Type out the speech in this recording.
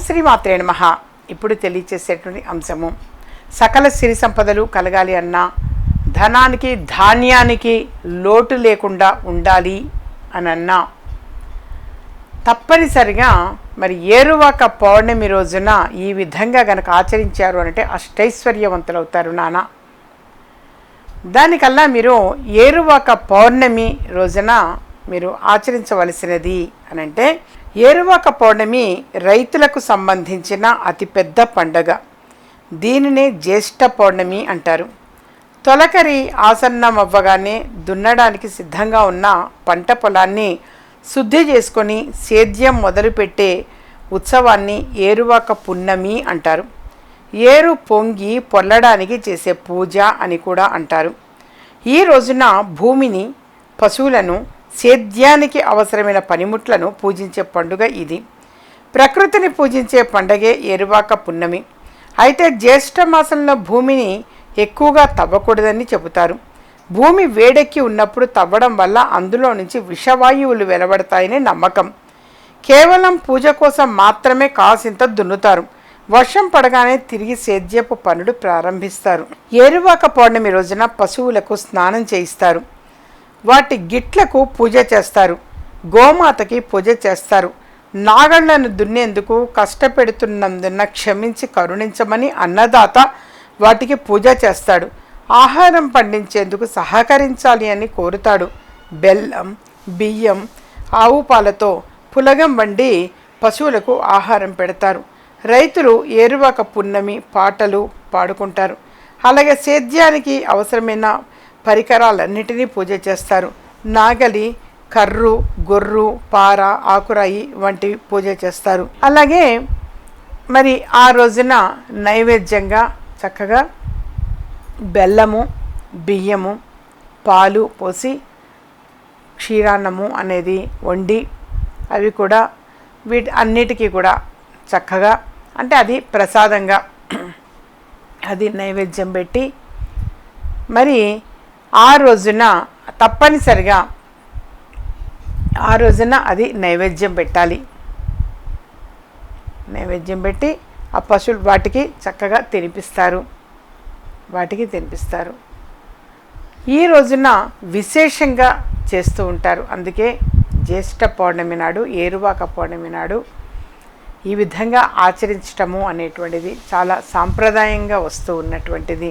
ఓం శ్రీ మాత్రే ఇప్పుడు తెలియచేసేటువంటి అంశము. సకల సిరి సంపదలు కలగాలి అన్నా ధనానికి ధాన్యానికి లోటు లేకుండా ఉండాలి అని అన్నా తప్పనిసరిగా మరి ఏరువాక పౌర్ణమి రోజున ఈ విధంగా గనక ఆచరించారు అంటే అష్టైశ్వర్యవంతులవుతారు నాన్న. దానికల్లా మీరు ఏరువాక పౌర్ణమి రోజున మీరు ఆచరించవలసినది అనంటే ఏరువాక పౌర్ణమి రైతులకు సంబంధించిన అతిపెద్ద పండగ. దీనినే జ్యేష్ఠ పౌర్ణమి అంటారు. తొలకరి ఆసన్నమవ్వగానే దున్నడానికి సిద్ధంగా ఉన్న పంట పొలాన్ని శుద్ధి చేసుకొని సేద్యం మొదలుపెట్టే ఉత్సవాన్ని ఏరువాక పున్నమి అంటారు. ఏరు పొంగి పొల్లడానికి చేసే పూజ అని కూడా అంటారు. ఈ రోజున భూమిని పశువులను సేద్యానికి అవసరమైన పనిముట్లను పూజించే పండుగ ఇది. ప్రకృతిని పూజించే పండగే ఏరువాక పున్నమి. అయితే జ్యేష్ఠ మాసంలో భూమిని ఎక్కువగా తవ్వకూడదని చెబుతారు. భూమి వేడెక్కి ఉన్నప్పుడు తవ్వడం వల్ల అందులో నుంచి విషవాయువులు వెలువడతాయని నమ్మకం. కేవలం పూజ కోసం మాత్రమే కాసింత దున్నుతారు. వర్షం పడగానే తిరిగి సేద్యపు పనులు ప్రారంభిస్తారు. ఏరువాక పౌర్ణమి రోజున పశువులకు స్నానం చేయిస్తారు. వాటి గిట్లకు పూజ చేస్తారు. గోమాతకి పూజ చేస్తారు. నాగళ్ళను దున్నేందుకు కష్టపెడుతున్నందున క్షమించి కరుణించమని అన్నదాత వాటికి పూజ చేస్తాడు. ఆహారం పండించేందుకు సహకరించాలి అని కోరుతాడు. బెల్లం బియ్యం ఆవు పాలతో పులగం వండి పశువులకు ఆహారం పెడతారు. రైతులు ఏరువాక పున్నమి పాటలు పాడుకుంటారు. అలాగే సేద్యానికి అవసరమైన పరికరాలన్నిటినీ పూజ చేస్తారు. నాగలి కర్రు గొర్రు పార ఆకురాయి వంటివి పూజ చేస్తారు. అలాగే మరి ఆ రోజున నైవేద్యంగా చక్కగా బెల్లము బియ్యము పాలు పోసి క్షీరాన్నము అనేది వండి అవి కూడా వీటి అన్నిటికీ కూడా చక్కగా అంటే అది ప్రసాదంగా అది నైవేద్యం పెట్టి మరి ఆ రోజున తప్పనిసరిగా ఆ రోజున అది నైవేద్యం పెట్టాలి. నైవేద్యం పెట్టి ఆ పశువులు వాటికి చక్కగా తినిపిస్తారు. వాటికి తినిపిస్తారు. ఈ రోజున విశేషంగా చేస్తూ ఉంటారు. అందుకే జ్యేష్ఠ పౌర్ణమి నాడు ఏరువాక పౌర్ణమి నాడు ఈ విధంగా ఆచరించటము అనేటువంటిది చాలా సాంప్రదాయంగా వస్తూ ఉన్నటువంటిది.